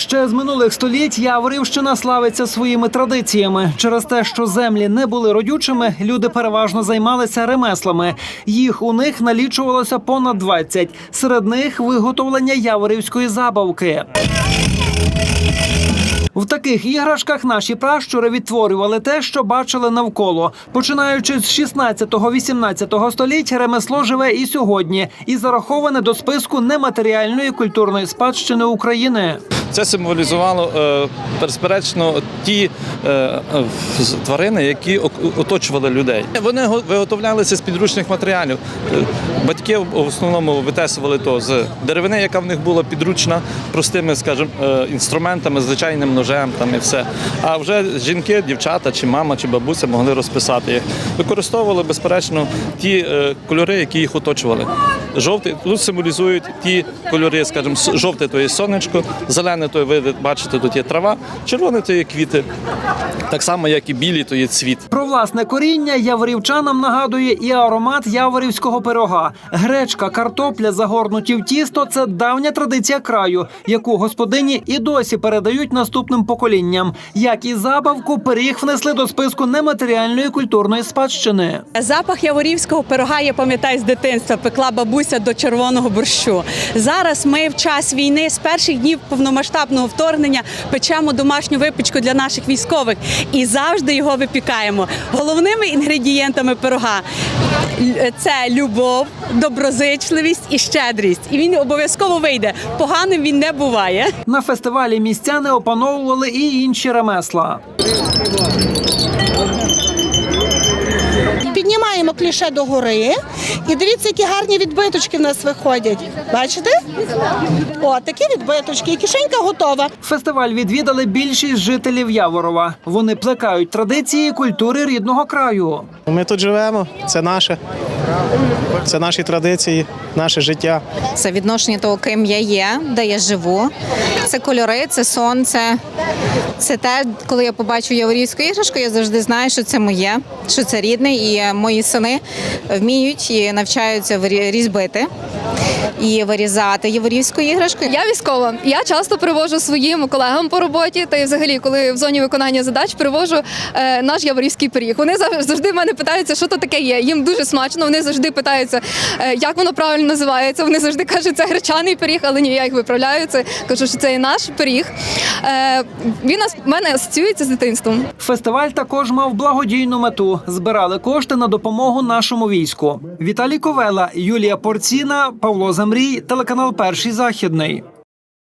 Ще з минулих століть Яворівщина славиться своїми традиціями. Через те, що землі не були родючими, люди переважно займалися ремеслами. Їх у них налічувалося понад 20. Серед них виготовлення яворівської забавки. В таких іграшках наші пращури відтворювали те, що бачили навколо. Починаючи з 16-18 століть, ремесло живе і сьогодні, і зараховане до списку нематеріальної культурної спадщини України. Це символізувало е, безперечно ті е, тварини, які оточували людей. Вони виготовлялися з підручних матеріалів. Е, Батьки в основному витесували то з деревини, яка в них була підручна, простими, скажімо, інструментами, звичайним ножем там і все. А вже жінки, дівчата, чи мама, чи бабуся могли розписати їх. Використовували безперечно ті кольори, які їх оточували. Жовтий тут символізують ті кольори, скажімо, жовте то є сонечко, зелене то ви бачите, тут є трава, червоне то є квіти. Так само, як і білі, то є цвіт. Про власне коріння яворівчанам нагадує і аромат яворівського пирога. Гречка, картопля, загорнуті в тісто це давня традиція краю, яку господині і досі передають наступним поколінням. Як і забавку, пиріг внесли до списку нематеріальної культурної спадщини. Запах яворівського пирога я пам'ятаю з дитинства. Пекла бабуся до червоного борщу. Зараз ми в час війни з перших днів повномасштабного вторгнення печемо домашню випічку для наших військових і завжди його випікаємо. Головними інгредієнтами пирога це любов, доброзичливість і щедрість. І він обов'язково вийде. Поганим він не буває. На фестивалі містяни опановували і інші ремесла. Піднімаємо кліше до гори і дивіться, які гарні відбиточки в нас виходять. Бачите? О, такі відбиточки, і кишенька готова. Фестиваль відвідали більшість жителів Яворова. Вони плекають традиції і культури рідного краю. Ми тут живемо, це наше. Це наші традиції, наше життя. Це відношення того, ким я є, де я живу. Це кольори, це сонце. Це те, коли я побачу яворівську іграшку, я завжди знаю, що це моє, що це рідне, і мої сини вміють і навчаються різьбити і вирізати яворівську іграшку. Я військова. Я часто привожу своїм колегам по роботі, та й взагалі, коли в зоні виконання задач привожу е, наш яворівський пиріг. Вони зав- завжди в мене питаються, що то таке є. Їм дуже смачно. Вони завжди питаються, е, як воно правильно називається. Вони завжди кажуть, це гречаний пиріг, але ні, я їх виправляю. Це кажу, що це і наш пиріг. Е, він нас мене асоціюється з дитинством. Фестиваль також мав благодійну мету. Збирали кошти на допомогу нашому війську. Віталій Ковела, Юлія Порціна, Павло Замрій, телеканал Перший західний.